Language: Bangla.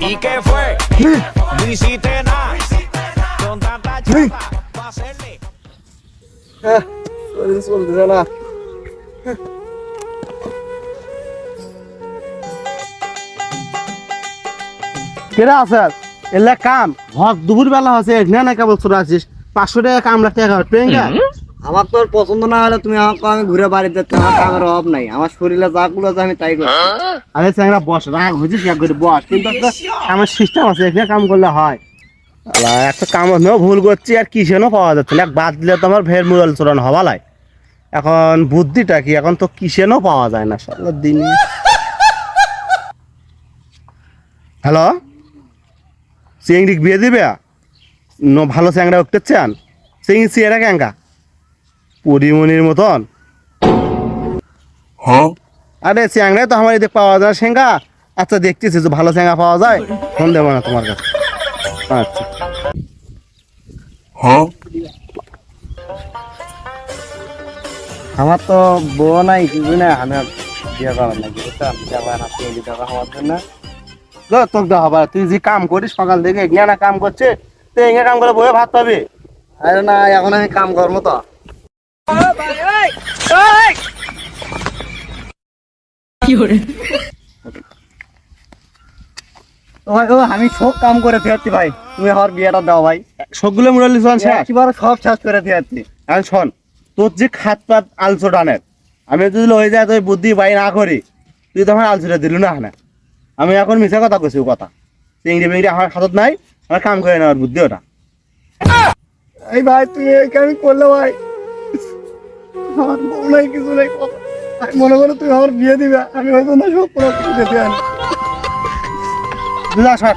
¿Y qué fue? No hiciste nada. Con tanta chapa para hacerle. শরীর চলতেছে না কেরা আছে এলে কাম। হক দুপুর বেলা হচ্ছে এখানে না কেবল চলে আসিস পাঁচশো টাকা কাম লাগতে ট্রেনটা আমার তো পছন্দ না হলে তুমি আমাকে আমি ঘুরে বাড়িতে আমার কামের অভাব নাই। আমার শরীরে যা গুলো আছে আমি তাই করি আরে চ্যাংরা, বস, রাগ হয়েছিস এক করে বস। কিন্তু আমার সিস্টেম আছে এখানে কাম করলে হয়। একটা কাম ভুল করছি, আর কিসেনও পাওয়া যাচ্ছে না? বাদ দিলে তো আমার ভের মুরাল চোরান হবালাই এখন বুদ্ধিটা কি? এখন তো কিসেনও পাওয়া যায় না? সারা দিন। হ্যালো? চিংড়ি বিয়ে দিবে? ভালো চ্যাংরা উঠতে চান? চিংড়ি চেয়ারা ক্যাঙ্কা পরিমণির মতন। আরে চ্যাংড়াই তো আমার এদিকে পাওয়া যায় সেঙ্গা আচ্ছা দেখতেছি যে ভালো চ্যাংড়া পাওয়া যায়। ফোন দেবো না তোমার কাছে। আচ্ছা। আমার তো বউ নাই কিছু না আমি বিয়ে করার নাকি না আমার জন্য। তোকে দেওয়া হবে তুই যে কাম করিস সকাল থেকে এখানে কাম করছে তুই এখানে কাম করে বয়ে ভাত পাবি? আরে না এখন আমি কাম করব তো। ও ভাই, ও আমি সব কাম করে ফেরছি ভাই। তুমি আমার বিয়েটা দাও ভাই। সবগুলো মুরালি একেবারে সব শেষ করে ফেরছি আর শোন তোর যে খাত পাত আলসো ডানের আমি যদি হয়ে যায় তুই বুদ্ধি বাই না করি তুই তো আমার আলসোটা দিলু না না আমি এখন মিশা কথা কইছি কথা। চিংড়ি মিংড়ি আমার হাতত নাই আমার কাম করে নেওয়ার বুদ্ধি ওটা এই ভাই তুমি এই আমি করলে ভাই। আমার বউ নাই কিছু নাই মনে করো তুমি আমার বিয়ে দিবে, আমি হয়তো না সব পুরো যেতে আনি দুলা ষাট